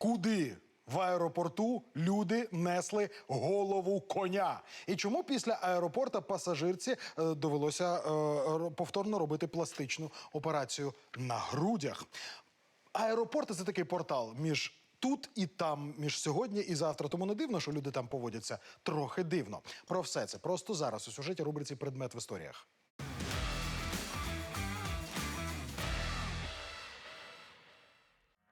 Куди в аеропорту люди несли голову коня? І чому після аеропорта пасажирці е, довелося е, повторно робити пластичну операцію на грудях? Аеропорти це такий портал між. Тут і там, між сьогодні і завтра. Тому не дивно, що люди там поводяться трохи дивно. Про все це просто зараз у сюжеті рубриці Предмет в історіях.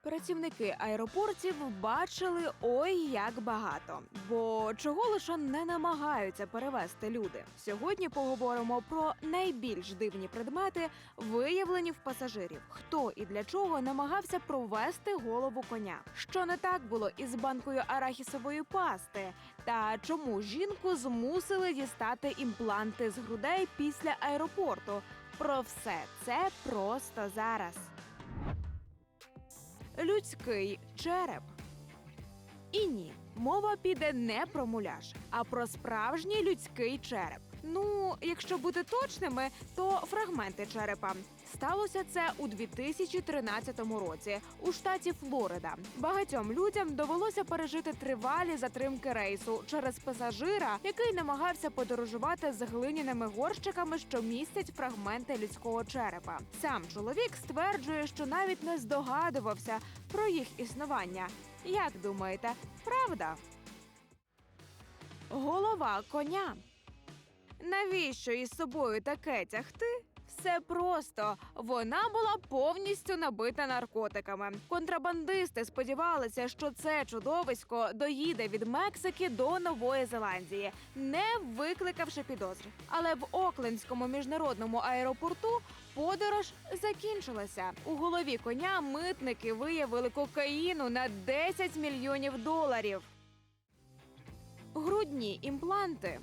Працівники аеропортів бачили ой як багато, бо чого лише не намагаються перевезти люди. Сьогодні поговоримо про найбільш дивні предмети, виявлені в пасажирів. Хто і для чого намагався провести голову коня? Що не так було із банкою арахісової пасти? Та чому жінку змусили дістати імпланти з грудей після аеропорту? Про все це просто зараз. Людський череп. І ні, мова піде не про муляж, а про справжній людський череп. Ну, якщо бути точними, то фрагменти черепа. Сталося це у 2013 році у штаті Флорида. Багатьом людям довелося пережити тривалі затримки рейсу через пасажира, який намагався подорожувати з глиняними горщиками, що містять фрагменти людського черепа. Сам чоловік стверджує, що навіть не здогадувався про їх існування. Як думаєте, правда? Голова коня. Навіщо із собою таке тягти? Все просто вона була повністю набита наркотиками. Контрабандисти сподівалися, що це чудовисько доїде від Мексики до Нової Зеландії, не викликавши підозр. Але в Оклендському міжнародному аеропорту подорож закінчилася. У голові коня митники виявили кокаїну на 10 мільйонів доларів. Грудні імпланти.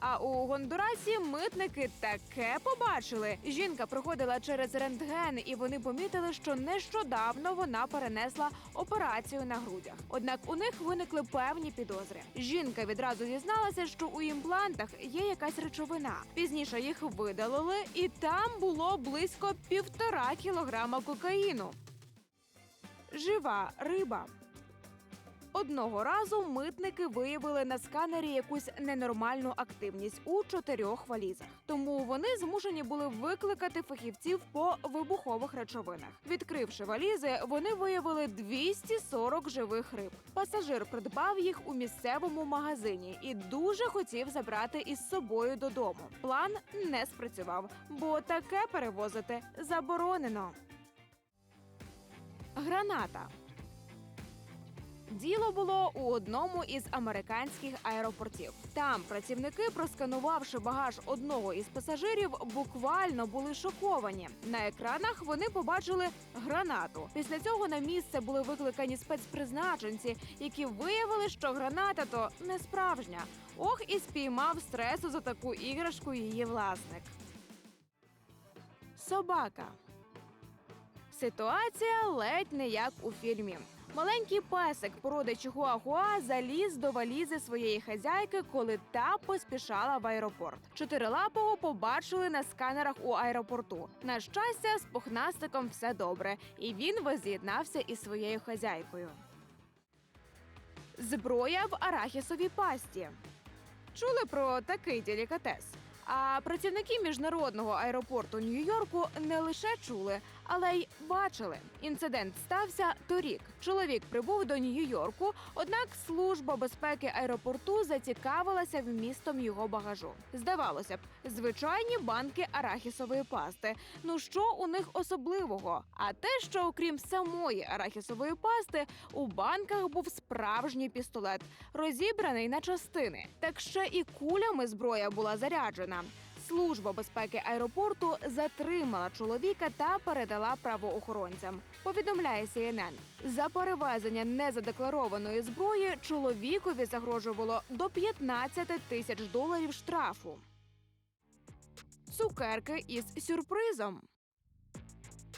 А у Гондурасі митники таке побачили. Жінка проходила через рентген, і вони помітили, що нещодавно вона перенесла операцію на грудях. Однак у них виникли певні підозри. Жінка відразу дізналася, що у імплантах є якась речовина. Пізніше їх видалили, і там було близько півтора кілограма кокаїну. Жива риба. Одного разу митники виявили на сканері якусь ненормальну активність у чотирьох валізах. Тому вони змушені були викликати фахівців по вибухових речовинах. Відкривши валізи, вони виявили 240 живих риб. Пасажир придбав їх у місцевому магазині і дуже хотів забрати із собою додому. План не спрацював, бо таке перевозити заборонено. Граната. Діло було у одному із американських аеропортів. Там працівники, просканувавши багаж одного із пасажирів, буквально були шоковані. На екранах вони побачили гранату. Після цього на місце були викликані спецпризначенці, які виявили, що граната то не справжня. Ох, і спіймав стресу за таку іграшку її власник. Собака. Ситуація ледь не як у фільмі. Маленький песик породи Чихуахуа заліз до валізи своєї хазяйки, коли та поспішала в аеропорт. Чотирилапого побачили на сканерах у аеропорту. На щастя, з пухнастиком все добре, і він воз'єднався із своєю хазяйкою. Зброя в арахісовій пасті. Чули про такий делікатес? А працівники міжнародного аеропорту Нью-Йорку не лише чули, але й бачили. Інцидент стався торік. Чоловік прибув до Нью-Йорку, однак служба безпеки аеропорту зацікавилася вмістом його багажу. Здавалося б, звичайні банки арахісової пасти. Ну що у них особливого? А те, що окрім самої арахісової пасти, у банках був справжній пістолет, розібраний на частини. Так ще і кулями зброя була заряджена. Служба безпеки аеропорту затримала чоловіка та передала правоохоронцям. Повідомляє CNN. За перевезення незадекларованої зброї чоловікові загрожувало до 15 тисяч доларів штрафу. Цукерки із сюрпризом.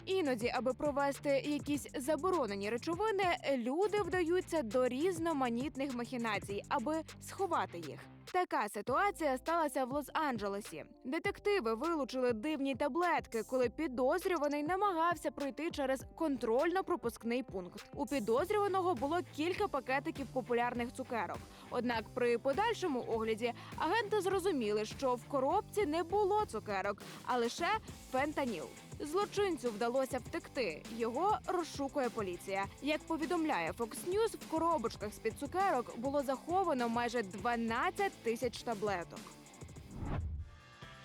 Іноді, аби провести якісь заборонені речовини, люди вдаються до різноманітних махінацій, аби сховати їх. Така ситуація сталася в Лос-Анджелесі. Детективи вилучили дивні таблетки, коли підозрюваний намагався пройти через контрольно-пропускний пункт. У підозрюваного було кілька пакетиків популярних цукерок. Однак при подальшому огляді агенти зрозуміли, що в коробці не було цукерок, а лише фентаніл. Злочинцю вдалося втекти. Його розшукує поліція. Як повідомляє Fox News, в коробочках з-під цукерок було заховано майже 12 тисяч таблеток.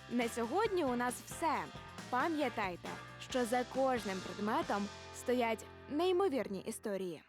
На сьогодні у нас все. Пам'ятайте, що за кожним предметом стоять неймовірні історії.